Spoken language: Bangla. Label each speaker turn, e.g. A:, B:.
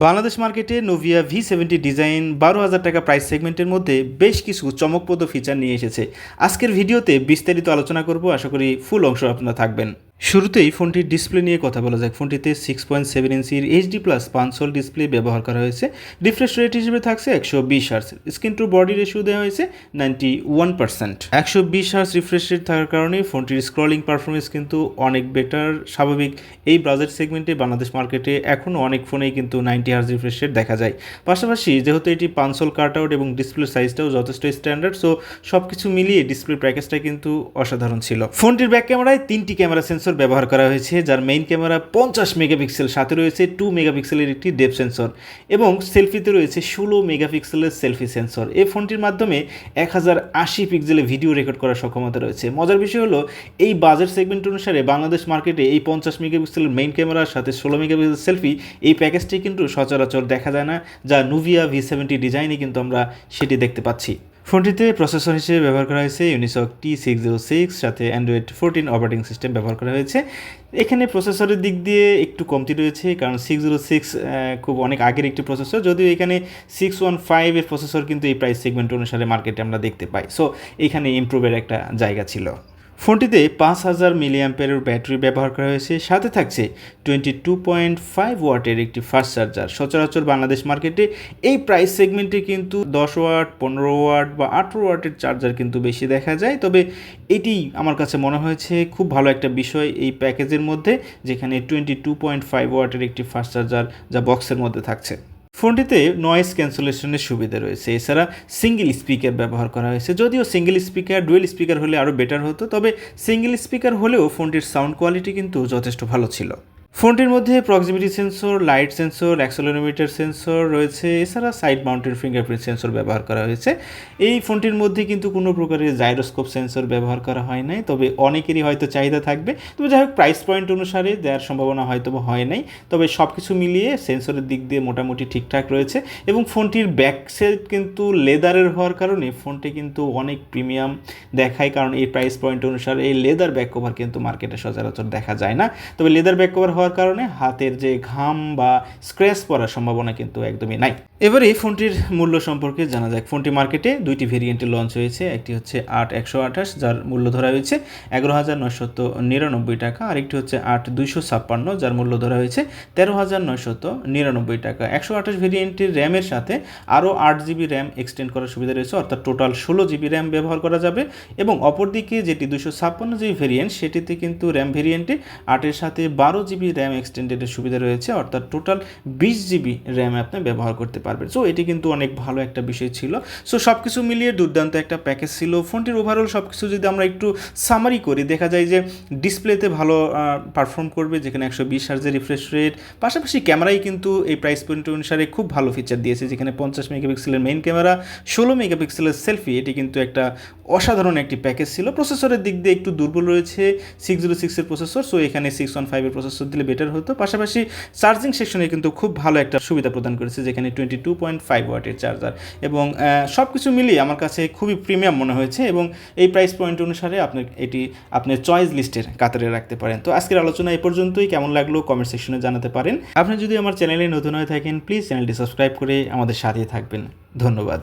A: বাংলাদেশ মার্কেটে নোভিয়া ভি সেভেন্টি ডিজাইন বারো হাজার টাকা প্রাইস সেগমেন্টের মধ্যে বেশ কিছু চমকপ্রদ ফিচার নিয়ে এসেছে। আজকের ভিডিওতে বিস্তারিত আলোচনা করব, আশা করি ফুল অংশ আপনারা থাকবেন। শুরুতেই ফোনটির ডিসপ্লে নিয়ে কথা বলা যাক। ফোনটিতে সিক্স পয়েন্ট সেভেন ইঞ্চির এইচডি প্লাস পাঁচশোল ডিসপ্লে ব্যবহার করা হয়েছে। রিফ্রেশ রেট হিসেবে থাকছে একশো বিশ hertz screen to body ratio দেওয়া হয়েছে নাইনটি ওয়ান পার্সেন্ট একশো বিশ হার্স রিফ্রেশ রেট থাকার কারণে ফোনটির স্ক্রলিং পারফরমেন্স কিন্তু অনেক বেটার স্বাভাবিক। এই ব্রাউজার সেগমেন্টে বাংলাদেশ মার্কেটে এখনও অনেক ফোনেই কিন্তু নাইনটি হার্স রিফ্রেশ রেট দেখা যায়। পাশাপাশি যেহেতু এটি পাঁচশোল কাট আউট এবং ডিসপ্লে সাইজটাও যথেষ্ট স্ট্যান্ডার্ড সো সব কিছু মিলিয়ে ডিসপ্লে প্যাকেজটা কিন্তু অসাধারণ ছিল। ফোনটির ব্যাক ক্যামেরায় তিনটি ক্যামেরা সেন্সর ব্যবহার করা হয়েছে, যার মেইন ক্যামেরা পঞ্চাশ মেগাপিক্সেল সাথে রয়েছে টু মেগাপিক্সেলের একটি ডেপ সেন্সর এবং সেলফিতে রয়েছে ষোলো মেগাপিক্সেলের সেলফি সেন্সর এই ফোনটির মাধ্যমে এক হাজার আশি পিক্সেলে ভিডিও রেকর্ড করার সক্ষমতা রয়েছে। মজার বিষয় হলো, এই বাজেট সেগমেন্ট অনুসারে বাংলাদেশ মার্কেটে এই পঞ্চাশ মেগাপিক্সেলের মেইন ক্যামেরার সাথে ষোলো মেগাপিক্সেল সেলফি এই প্যাকেজটি কিন্তু সচরাচর দেখা যায় না, যা নুভিয়া ভি সেভেন্টি ডিজাইনে কিন্তু আমরা সেটি দেখতে পাচ্ছি। ফোনটিতে প্রসেসর হিসেবে ব্যবহার করা হয়েছে Unisoc T six zero six সাথে অ্যান্ড্রয়েড ফোরটিন অপারেটিং সিস্টেম ব্যবহার করা হয়েছে। এখানে প্রসেসরের দিক দিয়ে একটু কমতি রয়েছে, কারণ সিক্স জিরো সিক্স খুব অনেক আগের একটি প্রসেসর, যদিও এখানে সিক্স ওয়ান ফাইভের প্রসেসর কিন্তু এই প্রাইস সেগমেন্ট অনুসারে মার্কেটে আমরা দেখতে পাই। সো এখানে ইম্প্রুভের একটা জায়গা ছিল। ফোনটিতে পাঁচ হাজার মিলিয়াম্পের ব্যাটারি ব্যবহার করা হয়েছে, সাথে থাকছে টোয়েন্টি টু পয়েন্ট ফাইভ ওয়াটের একটি ফাস্ট চার্জার। সচরাচর বাংলাদেশ মার্কেটে এই প্রাইস সেগমেন্টে কিন্তু দশ ওয়াট, পনেরো ওয়াট বা আঠেরো ওয়াটের চার্জার কিন্তু বেশি দেখা যায়। তবে এটি আমার কাছে মনে হয়েছে খুব ভালো একটা বিষয় এই প্যাকেজের মধ্যে, যেখানে টোয়েন্টি টু পয়েন্ট ফাইভ ওয়াটের একটি ফাস্ট চার্জার যা বক্সের মধ্যে থাকছে। ফোনটিতে নয়েস ক্যান্সেলেশনের সুবিধা রয়েছে। এছাড়া সিঙ্গেল স্পিকার ব্যবহার করা হয়েছে। যদিও সিঙ্গেল স্পিকার ডুয়েল স্পিকার হলে আরও বেটার হতো, তবে সিঙ্গেল স্পিকার হলেও ফোনটির সাউন্ড কোয়ালিটি কিন্তু যথেষ্ট ভালো ছিল। ফোনটির মধ্যে proximity sensor, light sensor accelerometer sensor রয়েছে, এছাড়া সাইড মাউন্টেড ফিঙ্গারপ্রিন্ট সেন্সর ব্যবহার করা হয়েছে। এই ফোনটির মধ্যে কিন্তু কোনো প্রকারের জাইরোস্কোপ সেন্সর ব্যবহার করা হয় নাই, তবে অনেকেরই হয়তো চাহিদা থাকবে। তবে যাই হোক প্রাইস পয়েন্ট অনুসারে দেওয়ার সম্ভাবনা হয়তো হয় নাই, তবে সব কিছু মিলিয়ে সেন্সরের দিক দিয়ে মোটামুটি ঠিকঠাক রয়েছে এবং ফোনটির ব্যাক সেট কিন্তু লেদারের হওয়ার কারণে ফোনটি কিন্তু অনেক প্রিমিয়াম দেখায়, কারণ এই প্রাইস পয়েন্ট অনুসারে এই লেদার ব্যাক কভার কিন্তু মার্কেটে সচরাচর দেখা যায় না। তবে লেদার ব্যাক কভার হওয়ার কারণে হাতের যে ঘাম বা স্ক্র্যাচ পড়ার সম্ভাবনা কিন্তু একদমই নাই। এবারে এই ফোনটির মূল্য সম্পর্কে জানা যাক। ফোনটি মার্কেটে দুইটি ভেরিয়েন্টে লঞ্চ হয়েছে। একটি হচ্ছে আট একশো আঠাশ, যার মূল্য ধরা হয়েছে এগারো হাজার নয়শত নিরানব্বই টাকা। আরেকটি হচ্ছে আট দুইশো ছাপ্পান্ন, যার মূল্য ধরা হয়েছে তেরো হাজার নয়শত নিরানব্বই টাকা। একশো আঠাশ ভেরিয়েন্টের র্যামের সাথে আরও আট জিবি র্যাম এক্সটেন্ড করার সুবিধা রয়েছে। অর্থাৎ টোটাল ষোলো জিবি র্যাম ব্যবহার করা যাবে এবং অপরদিকে যেটি দুশো ছাপ্পান্ন জিবি ভেরিয়েন্ট সেটিতে কিন্তু র্যাম ভেরিয়েন্টে আটের সাথে বারো জিবি র্যাম এক্সটেন্ডেডের সুবিধা রয়েছে, অর্থাৎ টোটাল বিশ জিবি র্যাম আপনি ব্যবহার করতে পারবেন। সো এটি কিন্তু অনেক ভালো একটা বিষয় ছিল। সো সব কিছু মিলিয়ে দুর্দান্ত একটা প্যাকেজ ছিল। ফোনটির ওভারঅল সব কিছু যদি আমরা একটু সামারি করি, দেখা যায় যে ডিসপ্লেতে ভালো পারফর্ম করবে, যেখানে একশো বিশ হার্জের রিফ্রেশ রেট পাশাপাশি ক্যামেরাই কিন্তু এই প্রাইস পয়েন্ট অনুসারে খুব ভালো ফিচার দিয়েছে, যেখানে পঞ্চাশ মেগাপিক্সেলের মেইন ক্যামেরা ষোলো মেগাপিক্সেলের সেলফি এটি কিন্তু একটা অসাধারণ একটি প্যাকেজ ছিল। প্রসেসরের দিক দিয়ে একটু দুর্বল রয়েছে সিক্স জিরো সিক্সের প্রসেসর সো এখানে সিক্স ওয়ান ফাইভের প্রসেসর দিলে বেটার হতো। পাশাপাশি চার্জিং সেকশনে কিন্তু খুব ভালো একটা সুবিধা প্রদান করেছে, যেখানে টোয়েন্টি টু পয়েন্ট ফাইভ ওয়াটের চার্জার এবং সব কিছু মিলিয়ে আমার কাছে খুবই প্রিমিয়াম মনে হয়েছে এবং এই প্রাইস পয়েন্ট অনুসারে আপনি এটি আপনার চয়েস লিস্টের কাতারে রাখতে পারেন। তো আজকের আলোচনা এই পর্যন্তই। কেমন লাগল কমেন্ট সেকশনে জানাতে পারেন। আপনি যদি আমার চ্যানেলে নতুন হয়ে থাকেন প্লিজ চ্যানেলটি সাবস্ক্রাইব করে আমাদের সাথে থাকবেন। ধন্যবাদ।